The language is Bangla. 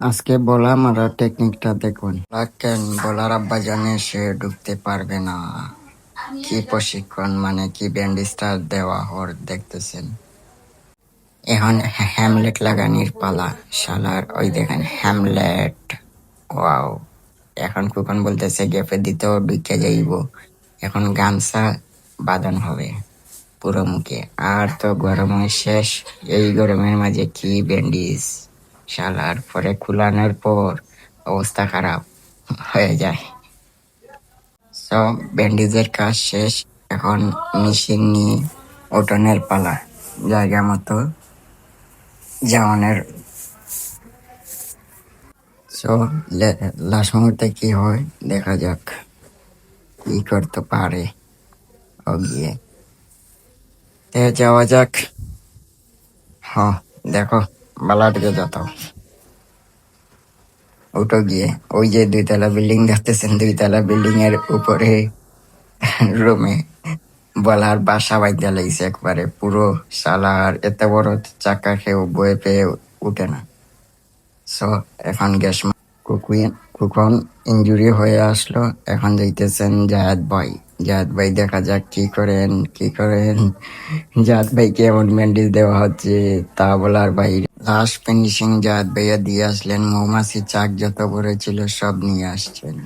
আজকে বলা মারা টেকনিকটা দেখুন। কেন বলার আব্বা জানে সে ঢুকতে পারবে না। কি প্রশিক্ষণ মানে কি ব্যান্ডেজটা দেওয়া হর দেখতেছেন। এখন হ্যামলেট লাগানির পালা, শালার, ওই দেখেন হ্যামলেট ওয়াও। এখন কুকন বলতেছে গেপে দিতেও ঢুকে যাইব। এখন গামছা বাঁধন হবে পুরো মুখে। আর তো গরমের শেষ, এই গরমের মাঝে কি ব্যান্ডিজ? শালার পরে খুলানোর পর অবস্থা খারাপ হয়ে যায়। সব ব্যান্ডেজের কাজ শেষ। এখন মেশিন নিয়ে ওটনের পালা, জায়গা মতো যাওয়ানের সো লাস্ট মুহূর্তে কি হয়, দেখা যাক কি করতে পারে ও গিয়ে যাওয়া যাক। হ্যাঁ দেখো। বালাটিকে যত ওটা গিয়ে, ওই যে দুইতলা বিল্ডিং দেখতেছেন, দুইতলা বিল্ডিং এর উপরে রুমে বলার বাসা বাইতে লাগছে একবারে, পুরো সালার এত বড় চাকা খেয়ে বয়ে পেয়ে উঠে না। সো এখন গ্যাস কুকন ইঞ্জুরি হয়ে আসলো। এখন যাইতেছেন জাহাদ ভাই। জাহাদ ভাই দেখা যাক কি করেন কি করেন। জাহাদ ভাইকে এমন ব্যান্ডেজ দেওয়া হচ্ছে, তা বলার বাইরে। লাস্ট ফিনিশিং জাহাদ ভাইয়া দিয়ে আসলেন। মৌমাছি চাক যত ছিল সব নিয়ে আসছেন।